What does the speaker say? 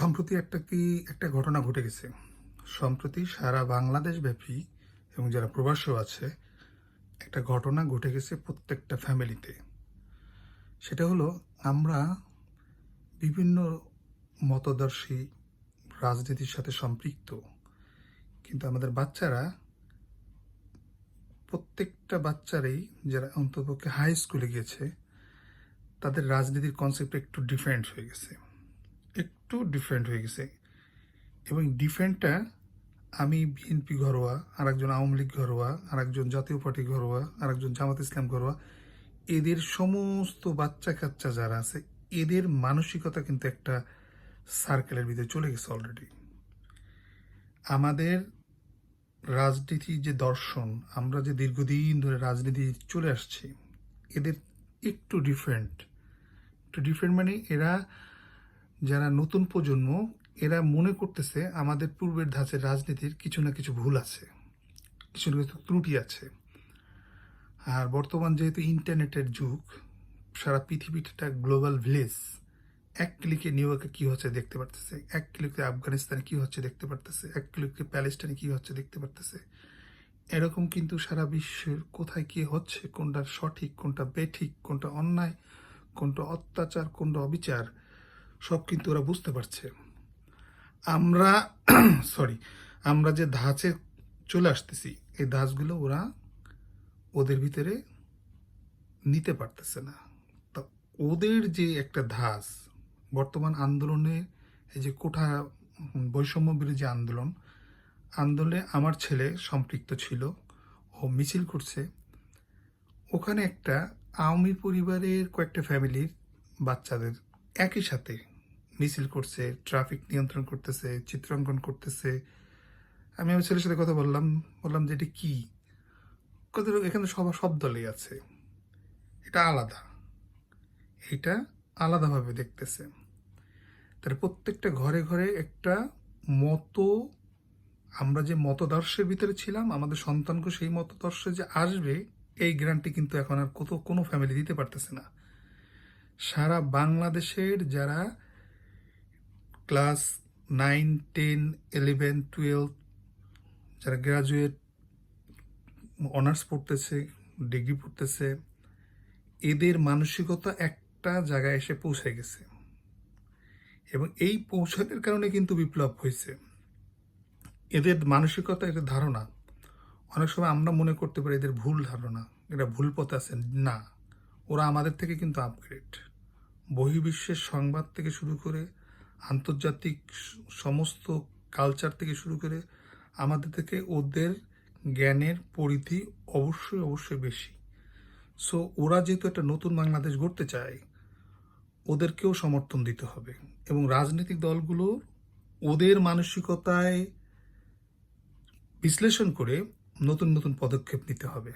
সম্প্রতি একটা কি, একটা ঘটনা ঘটে গেছে। সম্প্রতি সারা বাংলাদেশ ব্যাপী এবং যারা প্রবাসীও আছে, একটা ঘটনা ঘটে গেছে প্রত্যেকটা ফ্যামিলিতে। সেটা হলো, আমরা বিভিন্ন মতদর্শী রাজনীতির সাথে সম্পৃক্ত, কিন্তু আমাদের বাচ্চারা, প্রত্যেকটা বাচ্চারাই যারা অন্ততপক্ষে হাই স্কুলে গিয়েছে, তাদের রাজনীতির কনসেপ্ট একটু ডিফারেন্ট হয়ে গেছে। একটু ডিফারেন্ট হয়ে গেছে। এবং ডিফারেন্টটা আমি বিএনপি ঘরোয়া আর একজন আওয়ামী লীগ ঘরোয়া আর একজন জাতীয় পার্টি ঘরোয়া আর একজন জামাত ইসলাম ঘরোয়া, এদের সমস্ত বাচ্চা কাচ্চা যারা আছে, এদের মানসিকতা কিন্তু একটা সার্কেলের ভিতরে চলে গেছে অলরেডি আমাদের রাজনীতি যে দর্শন, আমরা যে দীর্ঘদিন ধরে রাজনীতি চলে আসছি, এদের একটু ডিফারেন্ট একটু ডিফারেন্ট মানে এরা যারা নতুন প্রজন্ম, এরা মনে করতেছে আমাদের পূর্বের ধাঁচের রাজনীতির কিছু না কিছু ভুল আছে, কিছু না কিছু ত্রুটি আছে। আর বর্তমান যেহেতু ইন্টারনেটের যুগ, সারা পৃথিবীটা গ্লোবাল ভিলেজ, এক ক্লিকে নিউ ইয়র্কে কী হচ্ছে দেখতে পারতেছে, এক ক্লিকে আফগানিস্তানে কী হচ্ছে দেখতে পারতেছে, এক ক্লিকে প্যালেস্টাইনে কী হচ্ছে দেখতে পারতেছে। এরকম কিন্তু সারা বিশ্বের কোথায় কী হচ্ছে, কোনটা সঠিক, কোনটা বেঠিক, কোনটা অন্যায়, কোনটা অত্যাচার, কোনটা অবিচার সব কিন্তু ওরা বুঝতে পারছে। আমরা সরি আমরা যে ধাঁচে চলে আসতেছি, এই ধাঁচগুলো ওরা ওদের ভিতরে নিতে পারতেছে না। তা ওদের যে একটা ধাঁচ, বর্তমান আন্দোলনে এই যে কোঠা বৈষম্য বিরোধী আন্দোলন, আন্দোলনে আমার ছেলে সম্পৃক্ত ছিল, ও মিছিল করছে। ওখানে একটা আওয়ামী পরিবারের কয়েকটা ফ্যামিলির বাচ্চাদের একই সাথে মিছিল করছে ট্রাফিক নিয়ন্ত্রণ করতেছে, চিত্রাঙ্কন করতেছে। আমি আমার ছেলের সাথে কথা বললাম বললাম যে এটা কি? কত এখানে সব সব দলই আছে। এটা আলাদা। এটা আলাদাভাবে দেখতেছে। তার প্রত্যেকটা ঘরে ঘরে একটা মতো, আমরা যে মতদর্শের ভিতরে ছিলাম, আমাদের সন্তানকে সেই মতদর্শে যে আসবে, এই গ্যারান্টি কিন্তু এখন আর কত কোনো ফ্যামিলি দিতে পারতেছে না। সারা বাংলাদেশের যারা class nine, ten, eleven, twelve যারা গ্রাজুয়েট, অনার্স পড়তেছে, ডিগ্রি পড়তেছে, এদের মানসিকতা একটা জায়গায় এসে পৌঁছে গেছে। এবং এই পৌঁছানোর কারণে কিন্তু বিপ্লব হয়েছে। এদের মানসিকতা এদের ধারণা। অনেক সময় আমরা মনে করতে পারি এদের ভুল ধারণা এটা ভুল পথে আছে। না, ওরা আমাদের থেকে কিন্তু আপগ্রেড বহির্বিশ্বের সংবাদ থেকে শুরু করে আন্তর্জাতিক সমস্ত কালচার থেকে শুরু করে আমাদের থেকে ওদের জ্ঞানের পরিধি অবশ্যই অবশ্যই বেশি। সো ওরা যেহেতু একটা নতুন বাংলাদেশ গড়তে চায়, ওদেরকেও সমর্থন দিতে হবে। এবং রাজনৈতিক দলগুলো ওদের মানসিকতায় বিশ্লেষণ করে নতুন নতুন পদক্ষেপ নিতে হবে।